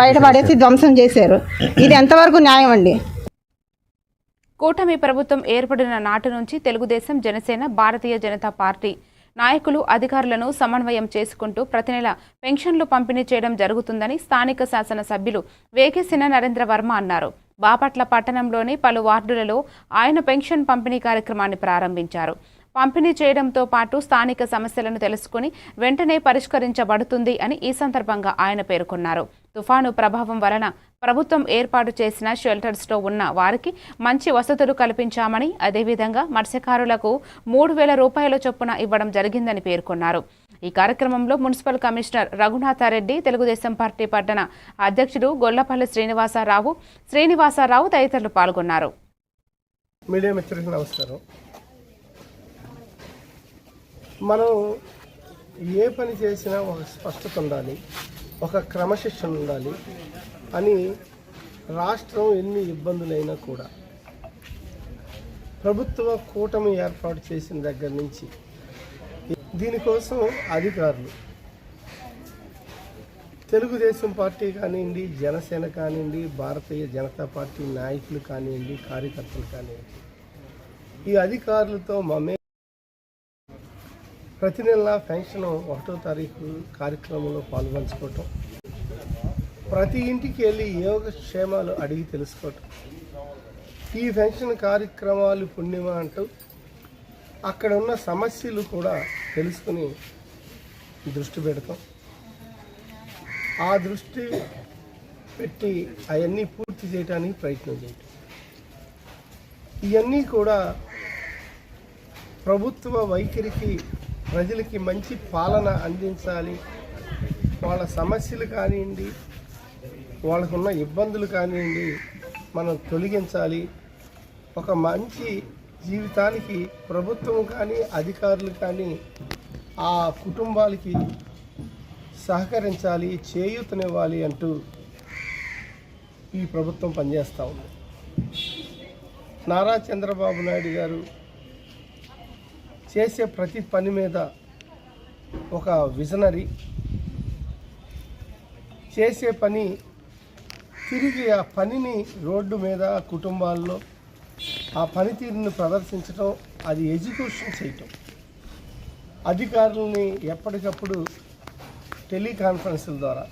బయటపడేసి ధ్వంసం చేశారు. ఇది ఎంతవరకు న్యాయం అండి? కూటమి ప్రభుత్వం ఏర్పడిన నాటి నుంచి తెలుగుదేశం జనసేన భారతీయ జనతా పార్టీ నాయకులు అధికారులను సమన్వయం చేసుకుంటూ ప్రతి నెల పెన్షన్లు పంపిణీ చేయడం జరుగుతుందని స్థానిక శాసన సభ్యులు వేకేసిన నరేంద్ర వర్మ అన్నారు. బాపట్ల పట్టణంలోని పలు వార్డులలో ఆయన పెన్షన్ పంపిణీ కార్యక్రమాన్ని ప్రారంభించారు. పంపిణీ చేయడంతో పాటు స్థానిక సమస్యలను తెలుసుకుని వెంటనే పరిష్కరించబడుతుంది అని ఈ సందర్భంగా ఆయన పేర్కొన్నారు. తుఫాను ప్రభావం వలన ప్రభుత్వం ఏర్పాటు చేసిన షెల్టర్స్లో ఉన్న వారికి మంచి వసతులు కల్పించామని అదేవిధంగా మత్స్యకారులకు మూడు వేల రూపాయల చొప్పున ఇవ్వడం జరిగిందని పేర్కొన్నారు. ఈ కార్యక్రమంలో municipal commissioner Raghunatha Reddy Telugu Desam party పట్టణ అధ్యక్షుడు గొల్లపల్లి శ్రీనివాసరావు శ్రీనివాసరావు తదితరులు పాల్గొన్నారు. మీడియా మిత్రులకు నమస్కారం. మనం ఏ పని చేసినా ఒక స్పష్టత ఉండాలి ఒక క్రమశిక్షణ ఉండాలి అని రాష్ట్రం ఎన్ని ఇబ్బందులైనా కూడా ప్రభుత్వ కూటమి ఏర్పాటు చేసిన దగ్గర నుంచి దీనికోసం అధికారులు తెలుగుదేశం పార్టీ కానివ్వండి జనసేన కానివ్వండి భారతీయ జనతా పార్టీ నాయకులు కానివ్వండి కార్యకర్తలు కానివ్వండి ఈ అధికారులతో మమే ప్రతి నెల పెన్షన్ ఒకటో తారీఖు కార్యక్రమంలో పాల్గొంచుకోవటం ప్రతి ఇంటికి వెళ్ళి యోగక్షేమాలు అడిగి తెలుసుకోవటం. ఈ పెన్షన్ కార్యక్రమాలు పుణ్యమా అంటూ అక్కడ ఉన్న సమస్యలు కూడా తెలుసుకుని దృష్టి పెడతాం. ఆ దృష్టి పెట్టి అవన్నీ పూర్తి చేయడానికి ప్రయత్నం చేయటం. ఇవన్నీ కూడా ప్రభుత్వ వైఖరికి ప్రజలకి మంచి పాలన అందించాలి. వాళ్ళ సమస్యలు కానివ్వండి వాళ్ళకున్న ఇబ్బందులు కానివ్వండి మనం తొలగించాలి. ఒక మంచి జీవితానికి ప్రభుత్వం కానీ అధికారులు కానీ ఆ కుటుంబాలకి సహకరించాలి చేయూతనివ్వాలి అంటూ ఈ ప్రభుత్వం పనిచేస్తూ ఉంది. నారా చంద్రబాబు నాయుడు గారు చేసే ప్రతి పని మీద ఒక విజనరీ చేసే పని తిరిగి ఆ పనిని రోడ్డు మీద కుటుంబాల్లో ఆ పనితీరుని ప్రదర్శించడం అది ఎగ్జిక్యూషన్ చేయటం. అధికారులని ఎప్పటికప్పుడు టెలికాన్ఫరెన్స్ల ద్వారా